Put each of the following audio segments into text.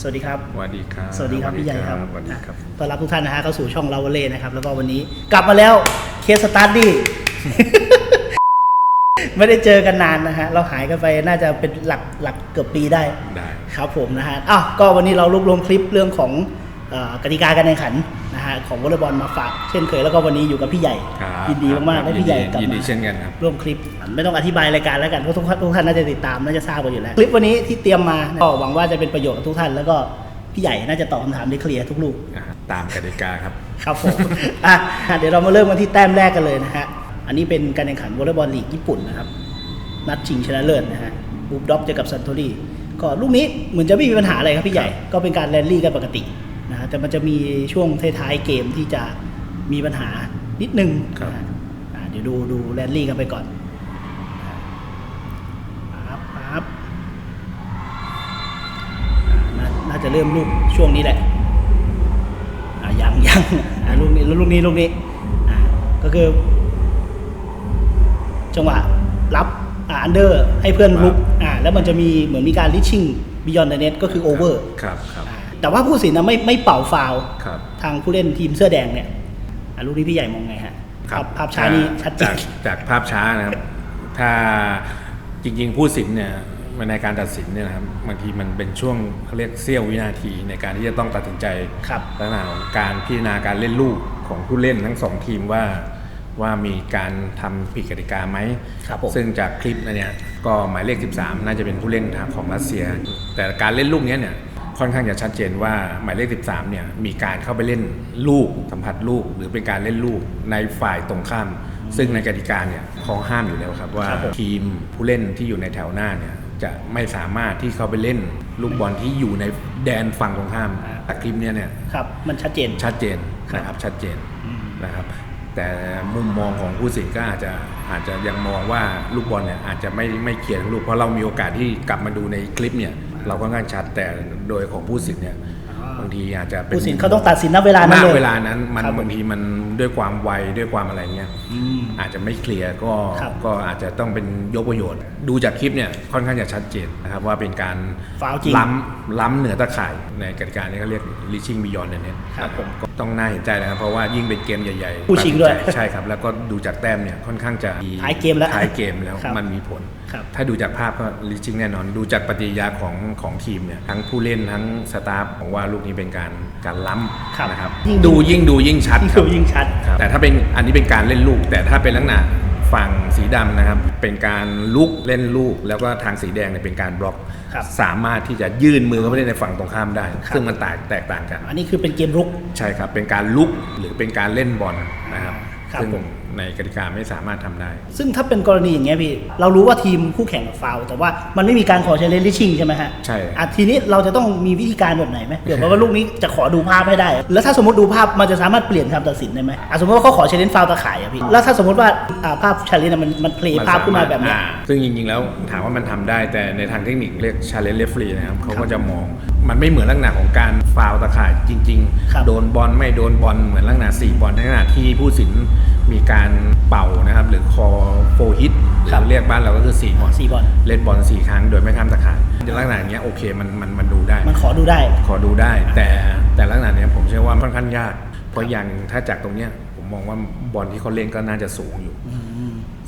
สวัสดีครับ สวัสดีครับ สวัสดีครับพี่ใหญ่ครับสวัสดีครับต้อนรับทุกท่านนะฮะเข้าสู่ช่องเราเล่นะครับ แล้วก็วันนี้กลับมาแล้วเคสสตาร์ดี้ไม่ได้เจอกันนานนะฮะ เราหายกันไปน่าจะเป็นหลักหลักเกือบปีได้ ได้ ครับผมนะฮะ อ้าว ก็วันนี้เรารวบรวมคลิปเรื่องของเอ่อกติกาการแข่งขัน นะฮะของวอลเลย์บอลมาฝากเช่นเคยแล้วก็วันนี้อยู่กับพี่ใหญ่ครับยินดีมากๆครับได้พี่ใหญ่กลับยินดีมาเช่นกันครับ ร่วมคลิป ไม่ต้องอธิบายรายการแล้วกันเพราะทุกท่านทุกท่านน่าจะติดตามน่าจะทราบกันอยู่แล้ว คลิปวันนี้ที่เตรียมมาก็หวังว่าจะเป็นประโยชน์กับทุกท่านแล้วก็พี่ใหญ่น่าจะตอบคำถามได้เคลียร์ทุกลูก อ่าตามกติกาครับ ครับผม อะเดี๋ยวเรามาเริ่มกันที่แต้มแรกกันเลยนะฮะ อันนี้เป็นการแข่งขันวอลเลย์บอลลีกญี่ปุ่นนะครับ นัดชิงชนะเลิศนะฮะบูฟด็อกเจอกับซันโตรีก็ลูกนี้เหมือนจะไม่มีปัญหาอะไรครับพี่ใหญ่ ก็เป็นการแรนลี่กันปกติ นะฮะแต่มันจะมีช่วงท้ายๆเกมที่จะมีปัญหานิดนึงครับนะฮะอะเดี๋ยวดูดูแรนลี่กันไปก่อนปั๊บปั๊บอะน่าน่าจะเริ่มลูกช่วงนี้แหละอะยังยังอะลูกนี้ลูกนี้ลูกนี้อะก็คือ จังหวะรับอ่าอันเดอร์ให้เพื่อนลุกอ่าแล้วมันจะมีเหมือนมีการลิชชิ่งบิยอนเดเน็ตก็คือโอเวอร์ ครับครับ แต่ว่าผู้ตัดสินนะไม่ไม่เป่าฟาวล์ครับทางผู้เล่นทีมเสื้อแดงเนี่ยอะลูกนี้พี่ใหญ่มองไงฮะภาพภาพช้านี้ชัดเจจานกจากภาพช้านะครับ ถ้าจริง ๆ ผู้สินเนี่ยในการตัดสินเนี่ยนะครับบางทีมันเป็นช่วงเขาเรียกเสี้ยววินาทีในการที่จะต้องตัดสินใจครับ ลักษณะของการพิจารณาการเล่นลูกของผู้เล่นทั้งสองทีมว่าว่ามีการทำผิดกติกาไหม ครับผม ซึ่งจากคลิปนะเนี่ยก็หมายเลข 13 น่าจะเป็นผู้เล่นของรัสเซีย แต่การเล่นลูกเนี้ยเนี่ย ค่อนข้างจะชัดเจนว่าหมายเลข 13 เนี่ยมีการเข้าไปเล่นลูกสัมผัสลูก หรือเป็นการเล่นลูกในฝ่ายตรงข้าม ซึ่งในกติกาเนี่ยเขาห้ามอยู่แล้วครับว่าครับผมทีมผู้เล่นที่อยู่ในแถวหน้าเนี่ยจะไม่สามารถที่เข้าไปเล่นลูกบอลที่อยู่ในแดนฝั่งตรงข้ามแต่คลิปเนี้ยเนี่ยครับมันชัดเจนชัดเจนครับนะครับชัดเจนอืมนะครับแต่มุมมองของผู้สินก็อาจจะอาจจะยังมองว่าลูกบอลเนี่ยอาจจะไม่ไม่เคลียร์ทั้งลูกเพราะเรามีโอกาสที่กลับมาดูในคลิปเนี่ย เราก็ง่างชัดแต่โดยของผู้สินเนี่ยบางทีอาจจะเป็นผู้ตัดสินเขาต้องตัดสินณเวลานั้นณเลยเวลานั้นมันครับผมบางทีมันด้วยความไวด้วยความอะไรเงี้ยอืมอาจจะไม่เคลียร์ก็ครับก็อาจจะต้องเป็นยกประโยชน์ ดูจากคลิปเนี่ยค่อนข้างจะชัดเจนนะครับว่าเป็นการฟาวล์จริงล้ำล้ำเหนือตะข่ายในกติกานี้เขาเรียก reaching beyond เนี่ยครับผมก็ต้องน่าเห็นใจนะครับเพราะว่ายิ่งเป็นเกมใหญ่ๆผู้ชิงด้วยตัสินใจใช่ครับแล้วก็ดูจากแต้มเนี่ยค่อนข้างจะท้ายเกมแล้วท้ายเกมแล้วครับมันมีผลครับถ้าดูจากภาพก็ reaching แน่นอน ดูจากปฏิกิริยาของของทีมเนี่ยทั้งผู้เล่นทั้งสตาฟผมว่าลูกนี้เป็นการการล้ครับำนะครับยิ่งดูยิ่งดูยิ่งชัดยิ่งครับดูยิ่งชัดครับแต่ถ้าเป็นอันนี้เป็นการเล่นลูก แต่ถ้าเป็นลักษณะฝั่งสีดำนะครับ เป็นการลุกเล่นลูก แล้วก็ทางสีแดงเนี่ยเป็นการบล็อกครับสามารถที่จะยื่นมือเข้าไปเล่นในฝั่งตรงข้ามได้ครับซึ่งมันแตกแตกต่างกัน อันนี้คือเป็นเกมรุกใช่ครับเป็นการลุกหรือเป็นการเล่นบอลนะครับครับ ซึ่งผมในกติกาไม่สามารถทำได้ ซึ่งถ้าเป็นกรณีอย่างเงี้ยพี่ เรารู้ว่าทีมคู่แข่งฟาวล์แต่ว่ามันไม่มีการขอใช้เลนลิชชิ่งใช่ไหมฮะ ใช่อะทีนี้เราจะต้องมีวิธีการแบบไหนไหมเผื่อว่าลูกนี้จะขอดูภาพให้ได้ แล้วถ้าสมมติดูภาพมันจะสามารถเปลี่ยนคำตัดสินได้ไหมอะสมมติว่าเขาขอใช้เลนฟาวล์ตะข่ายอะพี่ แล้วถ้าสมมติว่าอ่าภาพชาเลนมันมันเพลย์ภาพขึ้นมาแบบเนี้ยอ่ซึ่งจริงๆแล้วถามว่ามันทำได้แต่ในทางเทคนิคเรียก challenge referee นะครับเขาก็จะมองมันไม่เหมือนลักษณะของการฟาวล์ตะข่ายจริงครับๆโดนบอลไม่โดนบอลเหมือนลักษณะ4บอลในขณะที่ผู้สินมีการเป่านะครับ หรือคอโฟฮิตหรือเรียกบ้านเราก็คือ4บอลสี่บอลเล่นบอล4ครั้งโดยไม่ทำตะข่ายในลักษณะอย่างเงี้ยโอเคมันมันมันดูได้ มันขอดูได้ ขอดูได้ แต่แต่ลักษณะเนี้ยผมเชื่อว่าค่อนข้างยาก เพราะอย่างถ้าจากตรงเนี้ยผมมองว่าบอลที่เขาเล่นก็น่าจะสูงอยู่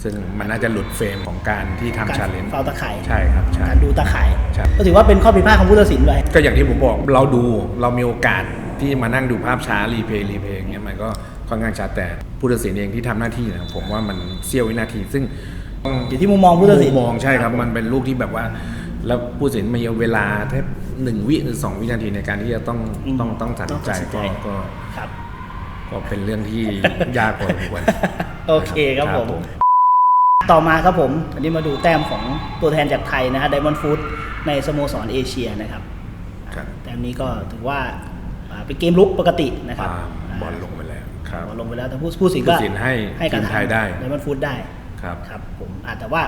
ซึ่งมันน่าจะหลุดเฟรมของการที่การทำชาเลนจ์ฟาวล์ตะข่ายใช่ครับใช่การดูตะข่ายใช่ก็ถือว่าเป็นข้อผิดพลาดของผู้ตัดสินไปก็อย่างที่ผมบอกเราดูเรามีโอกาส ที่มานั่งดูภาพช้ารีเพย์รีเพย์อย่างเงี้ยมันก็ค่อนข้างชัดแต่ผู้ตัดสินเองที่ทำหน้าที่เนะผมว่ามันเสี้ยววินาที ซึ่งต้องอยู่ที่มุมมองผู้ตัดสินมุมมองใช่ครับ มันเป็นลูกที่แบบว่า แล้วผู้ตัดสินมีเวลาแค่หนึ่งวิหรือสองวินาทีในการที่จะต้องอืมต้องต้องตัดสินใจต้องตัดสินใจก็ก็ครับก็เป็นเรื่องที่ยากพอสมควรโอเคครับผม ต่อมาครับผม อันนี้มาดูแต้มของตัวแทนจากไทยนะฮะไดมอนด์ฟู้ดในสโมสรเอเชียนะครับครับแต้มนี้ก็ถือว่าอ่า เป็นเกมลุกปกตินะครับปาบอลลงไปแล้วครับบอลลงไปแล้วแต่ผู้ผู้สินก็ผู้สินให้ให้การทีมไทยได้ไดมอนด์ฟู้ดได้ครับครับผมอ่าแต่ว่า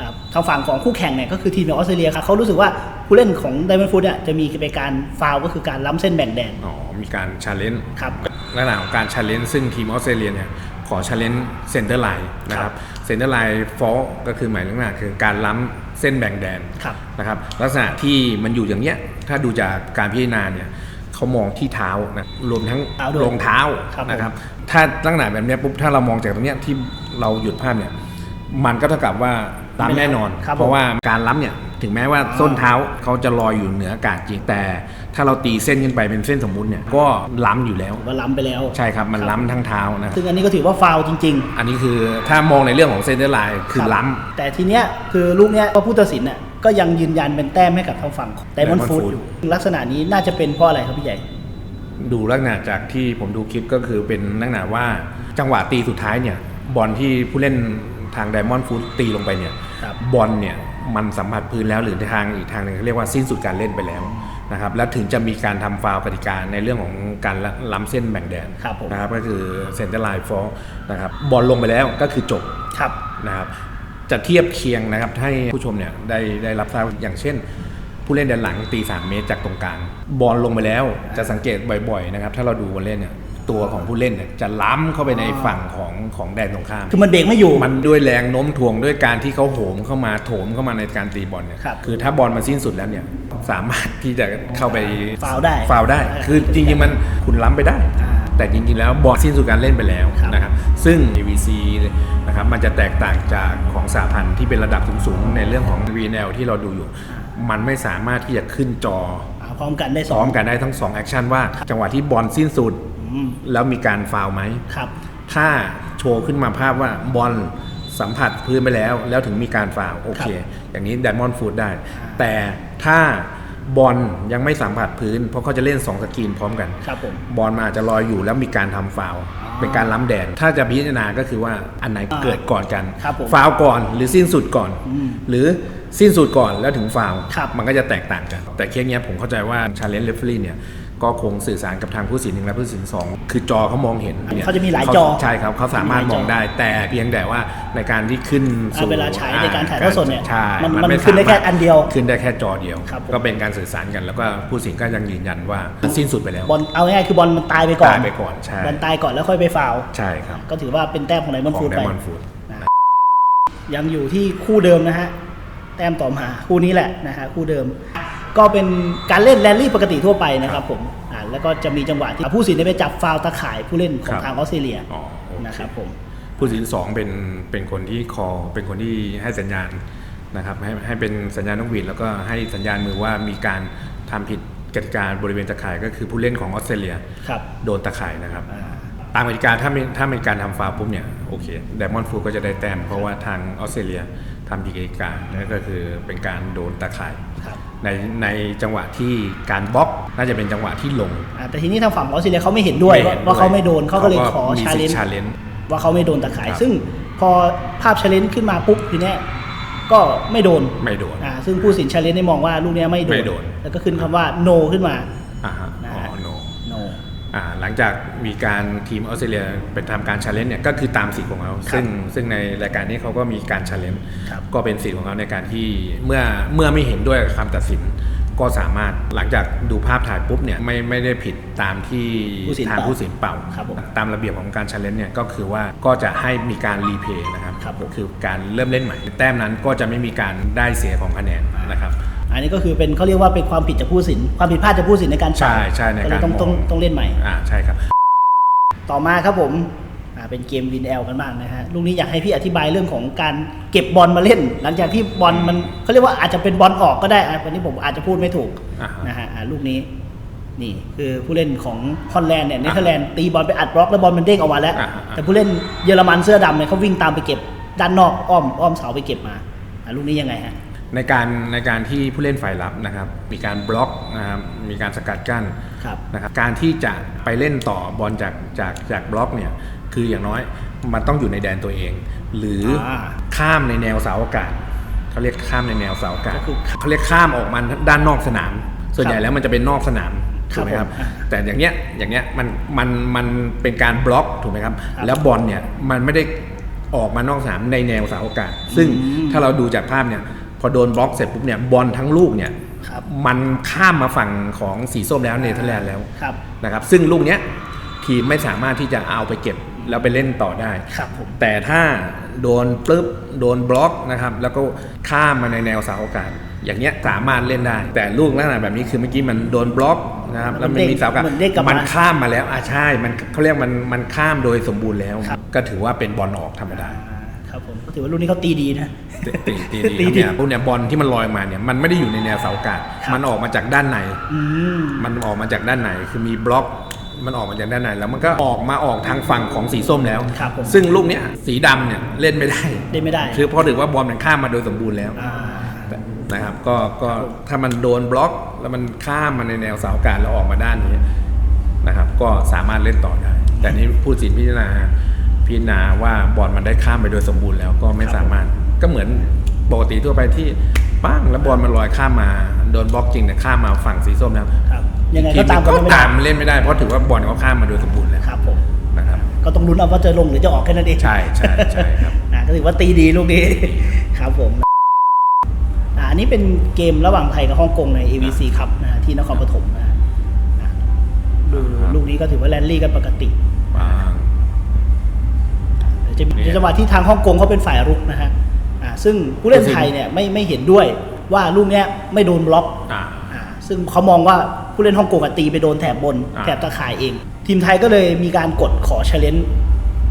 อ่าทางฝั่งของคู่แข่งเนี่ยก็คือทีมจากออสเตรเลียครับเขารู้สึกว่าผู้เล่นของไดมอนด์ฟู้ดเนี่ยจะมีเป็นการฟาวล์ก็คือการล้ำเส้นแบ่งแดนอ๋อมีการชาเลนจ์ครับลักษณะของการชาเลนจ์ซึ่งทีมออสเตรเลียเนี่ยขอชาเลนจ์เซนเตอร์ไลน์นะครับเซนเตอร์ไลน์ฟอลก็คือหมายถึงว่าคือการล้ำเส้นแบ่งแดนครับนะครับลักษณะที่มันอยู่อย่างเนี้ยถ้าดูจากการพิจารณาเนี่ย เขามองที่เท้านะรวมทั้งเท้าด้วยรองเท้าครับผมนะครับ ถ้าลักษณะแบบเนี้ยปุ๊บถ้าเรามองจากตรงเนี้ยที่เราหยุดภาพเนี่ย มันก็เท่ากับว่าล้ำแน่นอนครับผมเพราะว่าการล้ำเนี่ยถึงแม้ว่าอ่าส้นเท้าเขาจะลอยอยู่เหนืออากาศจริงแต่ถ้าเราตีเส้นขึ้นไปเป็นเส้นสมมุติเนี่ยก็ล้ำอยู่แล้วถือว่าล้ำไปแล้วใช่ครับมันล้ำทั้งเท้านะครับซึ่งอันนี้ก็ถือว่าฟาวล์จริงอันนี้คือถ้ามองในเรื่องของเซนเตอร์ไลน์ๆคือรับล้ำแต่ทีเนี้ยคือลูกเนี้ยก็ผู้ตัดสินน่ะ ก็ยังยืนยันเป็นแต้มให้กับทางฝั่งไดมอน Diamond ด์ฟูด Food อยู่ลักษณะนี้น่าจะเป็นเพราะอะไรครับพี่ใหญ่ ดูลักษณะจากที่ผมดูคลิปก็คือเป็นลักษณะว่าจังหวะตีสุดท้ายเนี่ย บอลที่ผู้เล่นทางไดมอนด์ฟูดตีลงไปเนี่ยครับ บอลเนี่ยมันสัมผัสพื้นแล้วหรือทางอีกทางหนึ่งเขาเรียกว่าสิ้นสุดการเล่นไปแล้วนะครับแล้วถึงจะมีการทำฟาวล์กติกาในเรื่องของการละล้ำเส้นแบ่งแดนครับผม นะครับก็คือเซนเตอร์ไลน์ฟอร์นะครับบอลลงไปแล้วก็คือจบ ครับ นะครับ จะเทียบเคียงนะครับให้ผู้ชมเนี่ยได้ได้รับทราบอย่างเช่น ผู้เล่นด้านหลังตี 3 เมตรจากตรงกลางบอลลงไปแล้วจะสังเกตบ่อยๆนะครับถ้าเราดูบอลเล่นเนี่ยตัวของผู้เล่นเนี่ยจะล้ำเข้าไปในฝั่งของของแดนตรงข้าม คือมันเบรกไม่อยู่ มันด้วยแรงโน้มถ่วงด้วยการที่เขาโหมเข้ามาโถมเข้ามาในการตีบอลเนี่ยครับคือถ้าบอลมันสิ้นสุดแล้วเนี่ยสามารถที่จะเข้าไปฟาวล์ได้ฟาวล์ได้ คือจริงๆมันคุณล้ำไปได้อ่า แต่จริงๆแล้วบอลสิ้นสุดการเล่นไปแล้วครับนะครับซึ่ง AVC นะครับมันจะแตกต่างจากของสาพันธ์ที่เป็นระดับสูงๆในเรื่องของ VNL ที่เราดูอยู่ มันไม่สามารถที่จะขึ้นจออ่าพร้อมกันได้สพอร้องมกันได้ทั้ง2แอคชั่นว่า จังหวะที่บอลสิ้นสุดอืมแล้วมีการฟาวล์ไหมครับถ้าโชว์ขึ้นมาภาพว่าบอลสัมผัสพื้นไปแล้ว แล้วถึงมีการฟาวล์โอเค อย่างนี้ Diamond Foot ได้ แต่ถ้า บอลยังไม่สัมผัสพื้น เพราะเขาจะเล่น2สกรีนพร้อมกันครับผมบอลมันอาจจะลอยอยู่แล้วมีการทำฟาวล์อ๋อเป็นการล้ำแดน ถ้าจะพิจารณาก็คือว่าอันไหนอ่าเกิดก่อนกันครับผมฟาวล์ก่อนหรือสิ้นสุดก่อนอืมหรือสิ้นสุดก่อนแล้วถึงฟาวล์ครับมันก็จะแตกต่างกัน แต่เคสเนี้ยผมเข้าใจว่าชาเลนจ์เรฟเฟอรี่เนี่ย ก็คงสื่อสารกับทางผู้สินหนึ่งและผู้สินสองคือจอเขามองเห็นนี่ยเขาจะมีหลายขจอใช่ครับเขาสามารถมองได้ แต่เพียงแต่ว่าในการที่ขึ้นอ่าเวลาใช้ในการถ่ายทอดสดเนี่ยใช่มันมันมันไม่ขึ้นได้แค่สามารถอันเดียว ขึ้นได้แค่จอเดียวครับผมก็เป็นการสื่อสารกันแล้วก็ผู้สินก็ยังยืนยันว่ามันสิ้นสุดไปแล้วบอลเอาง่ายๆคือบอลมันตายไปก่อนตายไปก่อนใช่บอลตายก่อนแล้วค่อยไปฟาวล์ใช่ครับก็ถือว่าเป็นแต้มของไดมอนด์ขอฟูงดไดไปมอนด์ฟูดยังอยู่ที่คู่เดิมนะฮะแต้มต่อมาคู่นี้แหละนะฮะคู่เดิม ก็เป็นการเล่นแรลลี่ปกติทั่วไปนะครับผมอ่าแล้วก็จะมีจังหวะที่ผู้สินได้ไปจับฟาวล์ตะข่ายผู้เล่นของทางออสเตรเลียอ๋อโอเคนะครับผม ผู้สินสองเป็นเป็นคนที่คอเป็นคนที่ให้สัญญาณนะครับให้ให้เป็นสัญญาณนกหวีดแล้วก็ให้สัญญาณมือว่ามีการทำผิดกติกาบริเวณตะข่ายก็คือผู้เล่นของออสเตรเลียครับโดนตะข่ายนะครับ อ่า ตามกติกาถ้าไม่ถ้าเป็นการทำฟาวล์ปุ๊บเนี่ยโอเคไดมอนด์ฟูก็จะได้แต้มเพราะว่าทางออสเตรเลียทำผิดกติกานั่นก็คือเป็นการโดนตะข่ายครับ ในในจังหวะที่การบล็อกน่าจะเป็นจังหวะที่ลงอ่าแต่ทีนี้ทางฝั่งออสเตรเลียเขาไม่เห็นด้วยไม่ว่าเห็นว่าเขาไม่โดนเขาก็เลยขอมีชาสิเลทนธิ์จ์ challenge ว่าเขาไม่โดนตะข่ายครับซึ่งพอภาพชาเลนจ์ขึ้นมาปุ๊บทีเนี้ยก็ไม่โดนไม่โดนอ่าซึ่งผู้สินชาเลนจ์ได้มองว่าลูกเนี้ยไม่โดไม่โดนแล้วก็ขึ้นคำว่า no ขึ้นมาอ่า หลังจากมีการทีมออสเตรเลียเป็นทำการชาเลนจ์เนี่ยก็คือตามสิทธิ์ของเขาซึ่งซึ่งในรายการนี้เขาก็มีการชาเลนจ์ครับก็เป็นสิทธิ์ของเขาในการที่เมื่อเมื่อไม่เห็นด้วยกับคำตัดสินก็สามารถหลังจากดูภาพถ่ายปุ๊บเนี่ยไม่ไม่ได้ผิดตามที่ผู้สินทางเป่าผู้สินเป่าครับผมตามระเบียบของการชาเลนจ์เนี่ยก็คือว่าก็จะให้มีการรีเพย์นะครับครับผมคือการเริ่มเล่นใหม่ แต้มนั้นก็จะไม่มีการได้เสียของคะแนนนะครับ อันนี้ก็คือเป็นเขาเรียกว่าเป็นความผิดจากผู้สิน ความผิดพลาดจากผู้สินในการใช่ใช่ในก็เลการยต้องต้องมองต้องเล่นใหม่อ่าใช่ครับ ต่อมาครับผมอ่าเป็นเกมวินแอลกันบ้างนะฮะลูกนี้อยากให้พี่อธิบายเรื่องของการเก็บบอลมาเล่น หลังจากที่บอลมันเขาเรียกว่าอาจจะเป็นบอลออกก็ได้อะวันนี้ผมอาจจะพูดไม่ถูกอ่าฮะนะฮะอ่าลูกนี้นี่คือผู้เล่นของฮอลแลนด์เนี่ยเนเธอร์แลนด์ตีบอลไปอัดบล็อกแล้วบอลมันเด้งออกมาแล้วอ่าฮะแต่ผู้เล่นเยอรมันเสื้อดำเนี่ยเขาวิ่งตามไปเก็บด้านนอกอ้อมอ้อมเสาไปเก็บมาอ่าลูกนี้ยังไงฮะ ในการในการที่ผู้เล่นฝ่ายรับนะครับ มีการบล็อกนะครับมีการสกัดกั้นครับนะครับการที่จะไปเล่นต่อบอลจากจากจากบล็อกเนี่ยคืออย่างน้อยมันต้องอยู่ในแดนตัวเอง หรืออาข้ามในแนวเสาอากาศเขาเรียกข้ามในแนวเสาอากาศก็คือเขาเรียกข้ามออกมาด้านนอกสนาม ส่วนใหญ่ครับแล้วมันจะเป็นนอกสนามครับถูกไหมครับผมอ่าแต่อย่างเนี้ยอย่างเนี้ยมันมันมันเป็นการบล็อกถูกไหมครับครับแล้วบอลเนี่ยมันไม่ได้ออกมานอกสนามในแนวเสาอากาศ ซึ่งอืมถ้าเราดูจากภาพเนี่ยพ อโดนบล็อกเสร็จปุ๊บเนี่ยบอลทั้งลูกเนี่ยครับมันข้ามมาฝั่งของสีส้มแล้วเนเธอร์แลนด์แล้วครับนะครับ ซึ่งลูกเนี้ยทีมไม่สามารถที่จะเอาไปเก็บแล้วไปเล่นต่อได้ครับผมแต่ถ้าโดนปึ๊บโดนบล็อกนะครับ แล้วก็ข้ามมาในแนวเสาอากาศ อย่างเงี้ยสามารถเล่นได้ แต่ลูกลักษณะแบบนี้คือเมื่อกี้มันโดนบล็อกนะครับแล้วมันมีเสาอากาศเหมือนเด้งกลับมามัมันข้ามมาแล้วอ่าใช่ มันเขาเรียกมันมันข้ามโดยสมบูรณ์แล้วครับก็ถือว่าเป็นบอลออกธรรมดาอ่า ครับผมก็ถือว่ารุ่นนี้เขาตีดีนะตีตีตีตีดีเนี่ยพวกเนี่ยบอลที่มันลอยมาเนี่ยมันไม่ได้อยู่ในแนวเสาอากาศครับมันออกมาจากด้านในอืมมันออกมาจากด้านในคือมีบล็อกมันออกมาจากด้านในแล้วมันก็ออกมาออกทางฝั่งของสีส้มแล้วครับผมซึ่งลูกเนี้ยสีดำเนี่ยเล่นไม่ได้เล่นไม่ได้คือเพราะถือว่าบอลมันข้ามมาโดยสมบูรณ์แล้วอ่านะครับก็ก็ถ้ามันโดนบล็อกแล้วมันข้ามมาในแนวเสาอากาศแล้วออกมาด้านนี้นะครับ ก็สามารถเล่นต่อได้ แต่นี้ผู้สินพิจารณา พิจารณาว่าบอลมันได้ข้ามไปโดยสมบูรณ์แล้วก็ไม่สามารถก็เหมือนปกติทั่วไปที่ปั้งแล้วบอลมันลอยข้ามมาโดนบล็อกจริงแต่ข้ามมาฝั่งสีส้มแล้วครับยังไงทีก็มตามก็กันไม่ได้ตามเล่นไม่ได้เพราะถือว่าบอลเขาข้ามมาโดยสมบูรณ์แล้วครับผมนะครับก็ต้องลุ้นเอาว่าจะลงหรือจะออกแค่นั้นเองใช่ใช่ใช่ครับอ่าก็ถือว่าตีดีลูกนี้ครับผมอ่าอันนี้เป็นเกมระหว่างไทยกับฮ่องกงใน AVC ครับนะฮะที่นครปฐมนะฮะอะดูลูกนี้ก็ถือว่าแลนลี่กันปกติว้าวเดี๋ยว จะมีจังหวะที่ทางฮ่องกงเขาเป็นฝ่ายรุกนะฮะอ่าซึ่งผู้เล่นไทยเนี่ยไม่ไม่เห็นด้วยว่าลูกเนี้ยไม่โดนบล็อกอ่าอ่าซึ่งเขามองว่าผู้เล่นฮ่องกงอะตีไปโดนแถบบนอ่าแถบตะข่ายเอง ทีมไทยก็เลยมีการกดขอเชลเลน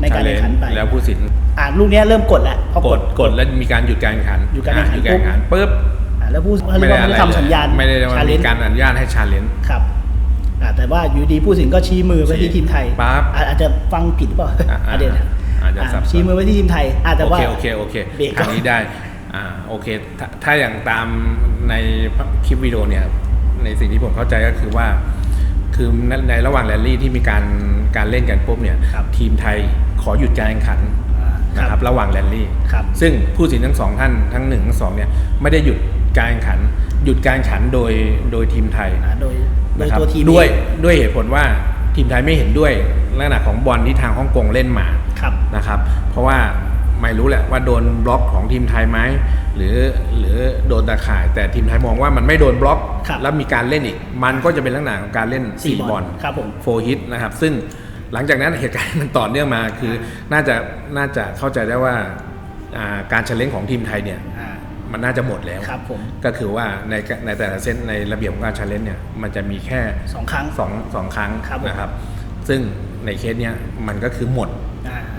ในการแข่งขันไปแล้วผู้สินอ่าลูกเนี้ยเริ่มกดแล้วพอกดกดแล้วมีการหยุดการแข่งขันหยุดการแข่งขันอ่หยุดการแข่งขันปุ๊บอ่าแล้วผู้เขาเรียกว่าไม่ได้ทำสัญญาณไม่ได้ว่าชาเลมีนการอนุญาตให้ชาเลนจ์ครับอ่าแต่ว่าอยู่ดีผู้สินก็ชี้มือไปที่ทีมไทยปั๊บอ่าอาจจะฟังผิดหรือเปล่าอ่าอ่าเดี๋ยวนะ อาจจะอ่าสับสนชี้มือไปที่ทีมไทยอ่าแต่โอว่าเคโอเคโอเคเบรกก่อนอันนี้ได้อ่าโอเคถ้าถ้าอย่างตามในคลิปวิดีโอเนี่ยในสิ่งที่ผมเข้าใจก็คือว่า คือในในระหว่างแรลลี่ที่มีการการเล่นกันปุ๊บเนี่ยครับทีมไทยขอหยุดการแข่งขันอ่านะครับระหว่างแรลลี่ครับซึ่งผู้สินทั้งสองท่านทั้งหนึ่งทั้งสองเนี่ยไม่ได้หยุดการแข่งขัน หยุดการแข่งขันโดยโดยทีมไทยอ่าโดยโดยนะครับตัวทีมด้วยเองด้วยเหตุผลว่าทีมไทยไม่เห็นด้วยลักษณะของบอลที่ทางฮ่องกงเล่นมาครับ นะครับ เพราะว่าไม่รู้แหละว่าโดนบล็อกของทีมไทยไหมหรือหรือโดนตะข่าย แต่ทีมไทยมองว่ามันไม่โดนบล็อกครับแล้วมีการเล่นอีก มันก็จะเป็นลักษณะของการเล่นสี่สี่บบออลลครับผมโฟฮิตนะครับ ซึ่งหลังจากนั้นเหตุการณ์มันต่อเนื่องมาคือน่าจะน่าจะเข้าใจได้ว่าอ่าการเฉลงของทีมไทยเนี่ยอ่ามันน่าจะหมดแล้วครับผมก็คือว่าในในแต่ละเซตในระเบียบของการชาเลนจ์เนี่ยมันจะมีแค่สองครั้งสองสองครั้งครับผมนะครับ ซึ่งในเคสเนี้ยมันก็คือหมดอ่า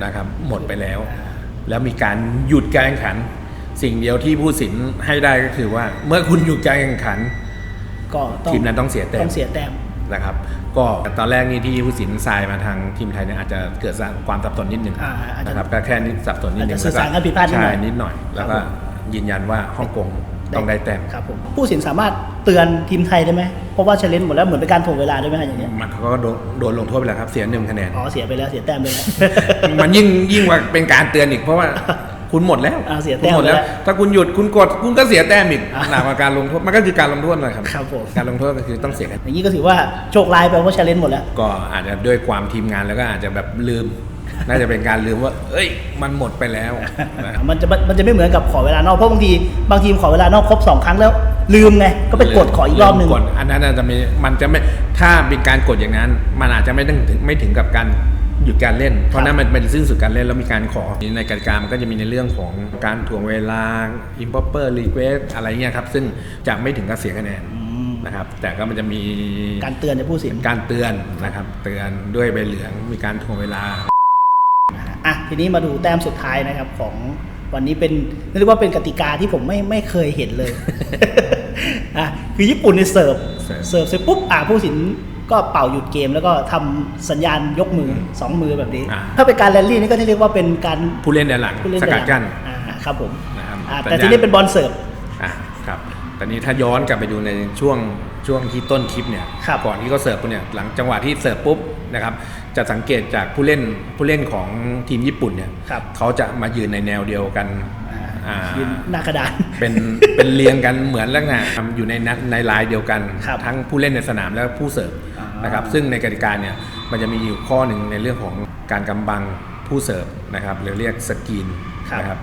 นะครับหมดไปแล้วอ่าแล้วมีการหยุดการแข่งขัน สิ่งเดียวที่ผู้สินให้ได้ก็คือว่า เมื่อคุณหยุดการแข่งขัน ก็ต้องทีมนั้นต้องเสียแต้มต้องเสียแต้มนะครับ ก็ตอนแรกนี่ที่ผู้สินทรายมาทางทีมไทยเนี่ยอาจจะเกิดความสับสนนิดหนึ่งอ่าอาจจะนะครับก็แค่นิดสับสนนิดหนึ่งอาจจะสื่อสารกันผิดพลาดนิดหน่อยใช่นิดหน่อย แล้วก็ครับผมยืนยันว่าฮ่องกง ต้องได้แต้มครับผมผู้สินสามารถเตือนทีมไทยได้ไหมเพราะว่าเชลเลนหมดแล้วเหมือนเป็นการถ่วงเวลาด้วยไหมฮะอย่างเงี้ยมันเขาก็โดนโดนลงโทษไปแล้วครับเสียหนึ่งคะแนนอ๋อเสียไปแล้วเสียแต้มไปแล้วมันยิ่งยิ่งกว่าเป็นการเตือนอีกเพราะว่าคุณหมดแล้วอ่าเสียแต้มคุณหมดแล้วไปแล้ว ถ้าคุณหยุดคุณกดคุณก็เสียแต้มอีกอ่าหนักกว่าการลงโทษมันก็คือการลงโทษเลยครับครับผมการลงโทษก็คือต้องเสียคะแนนอย่างนี้ก็ถือว่าโชคร้ายไปเพราะเชลเลนหมดแล้วก็อาจจะด้วยความทีมงานแล้วก็อาจจะแบบลืม น่าจะเป็นการลืมว่า เอ้ย มันหมดไปแล้วนะ มันจะมันจะไม่เหมือนกับขอเวลานอกเพราะบางทีบางทีมขอเวลานอกครบสองครั้งแล้ว ลืมไงก็ไปกดขออีกรอบหนึ่งกดอันนั้นอาจจะมีมันจะไม่ถ้าเป็นการกดอย่างนั้น มันอาจจะไม่ถึงไม่ถึงกับการหยุดการเล่น เพราะนั้นมันเป็นสิ้นสุดการเล่นแล้วมีการขอในกติกามันก็จะมีในเรื่องของการถ่วงเวลา improper request อะไรเงี้ยครับ ซึ่งจะไม่ถึงกับเสียคะแนนอืม นะครับ แต่ก็มันจะมีการเตือนจากผู้สินการเตือนนะครับ เตือนด้วยใบเหลืองมีการถ่วงเวลาอะ ทีนี้มาดูแต้มสุดท้ายนะครับของวันนี้เป็นเรียกว่าเป็นกติกาที่ผมไม่ไม่เคยเห็นเลยอะคือญี่ปุ่นในยเสิร์ฟเสิร์ฟเสิร์ฟเสร็จปุ๊บอะผู้สินก็เป่าหยุดเกมแล้วก็ทำสัญญาณยกมือสองมือแบบนี้อ่าถ้าเป็นการแรลลี่นี่ก็จะเรียกว่าเป็นการผู้เล่นด้านหลังผู้เล่นสกัดกั้นอ่าครับผมนะครับอ่าสัญญาณแต่ทีนี้เป็นบอลเสิร์ฟอะครับตอนนี้ถ้าย้อนกลับไปดูในช่วงช่วงที่ต้นคลิปเนี่ยครับก่อนที่เขาเสิร์ฟปุ๊บเนี่ยหลังจังหวะที่เสิร์ฟปุ๊บนะครับ จะสังเกตจากผู้เล่นผู้เล่นของทีมญี่ปุ่นเนี่ยครับ เขาจะมายืนในแนวเดียวกันอ่าอ่ายืนหน้ากระดาน เป็นเป็นเรียงกันเหมือนลักษณะอยู่ในนัดในลายเดียวกัน ครับทั้งผู้เล่นในสนามและผู้เสิร์ฟอ่าน นะครับ ซึ่งในกติกาเนี่ยมันจะมีอยู่ข้อหนึ่งในเรื่องของการกำบังผู้เสิร์ฟนะครับหรือเรียกสกรีนครับนะครับ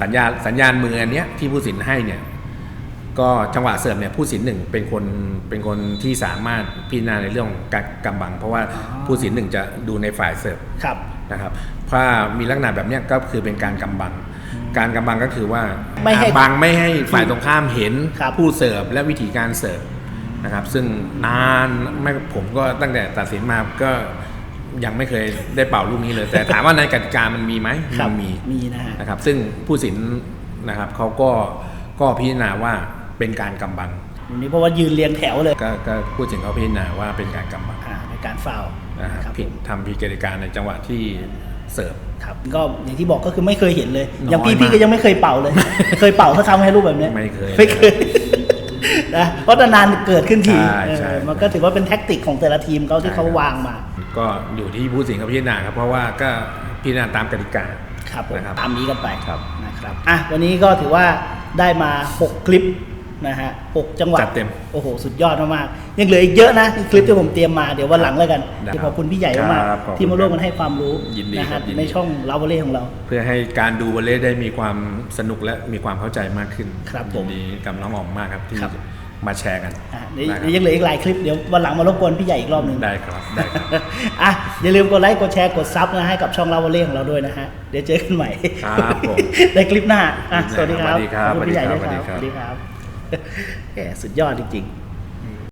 สัญญาณสัญญาณมืออันเนี้ยที่ผู้สินให้เนี่ย ก็จังหวะเสิร์ฟเนี่ยผู้สินหนึ่งเป็นคนเป็นคนที่สามารถพิจารณาในเรื่องของการกำบัง เพราะว่าผู้สินหนึ่งจะดูในฝ่ายเสิร์ฟครับนะครับถ้ามีลักษณะแบบเนี้ยก็คือเป็นการกำบัง การกำบังก็คือว่าไม่ให้ บังไม่ให้ฝ่ายตรงข้ามเห็นครับผู้เสิร์ฟและวิธีการเสิร์ฟนะครับ ซึ่งนานไม่ผมก็ตั้งแต่ตัดสินมาก็ยังไม่เคยได้เป่าลูกนี้เลย แต่ถามว่าในกติกามันมีไหมครัมับมี มีนะฮะ นะครับซึ่งผู้สินนะครับเขาก็ก็พิจารณาว่า เป็นการกำบังวันนี้เพราะว่ายืนเรียงแถวเลย ก็ก็ผู้สินเขาพิจารณาว่าเป็นการกำบังอ่าในการฟาวล์นะครับครับผิดทำผิดกติกาในจังหวะที่เสิร์ฟครับก็อย่างที่บอกก็คือไม่เคยเห็นเลยน้อยอย่างพี่มากพี่ก็ยังไม่เคยเป่าเลย เคยเป่าเขาทำให้รูปแบบเนี้ยไม่เคยไม่เคยนะเพราะนานๆเกิดขึ้นทีใช่ใช่เออมันก็ถือว่าเป็นแท็กติกของแต่ละทีมเขาที่เขาวางมา ก็อยู่ที่ผู้สินเขาพิจารณาครับเพราะว่าก็พิจารณาตามกติกาครับผมนะครับตามนี้กันไปครับนะครับอะวันนี้ก็ถือว่าได้มา 6 คลิป นะฮะหกจังหวะจัดเต็ม โอ้โห สุดยอดมากๆ ยังเหลืออีกเยอะนะนี่คลิปที่ผมเตรียมมาเดี๋ยววันหลังแล้วกันได้ที่ขอบคุณพี่ใหญ่มากครับขอบคุณๆที่มาร่วมกันให้ความรู้ยินดีนะครัฮะบยินดี ในช่องลาวเล่ของเรา เพื่อให้การดูวอลเลย์ได้มีความสนุกและมีความเข้าใจมากขึ้นครับผมยินดีกับน้องอ๋อมมากครับที่ครับ มาแชร์กันอะเดี๋ยวได้ครับเดี๋ยวยังเหลืออีกหลายคลิปเดี๋ยววันหลังมารบกวนพี่ใหญ่อีกรอบหนึ่ง ได้ครับได้ครับ อะอย่าลืมกดไลค์กดแชร์กดซับนะให้กับช่องลาวเล่ของเราด้วยนะฮะ เดี๋ยวเจอกันใหม่ครับผมในคลิปหน้าอะสวัสดีครับสวัสดีครับขอณพี่ใหญ่ด้วยสวัสดีครับครับสวัสดีครับ แหมสุดยอดจริงๆ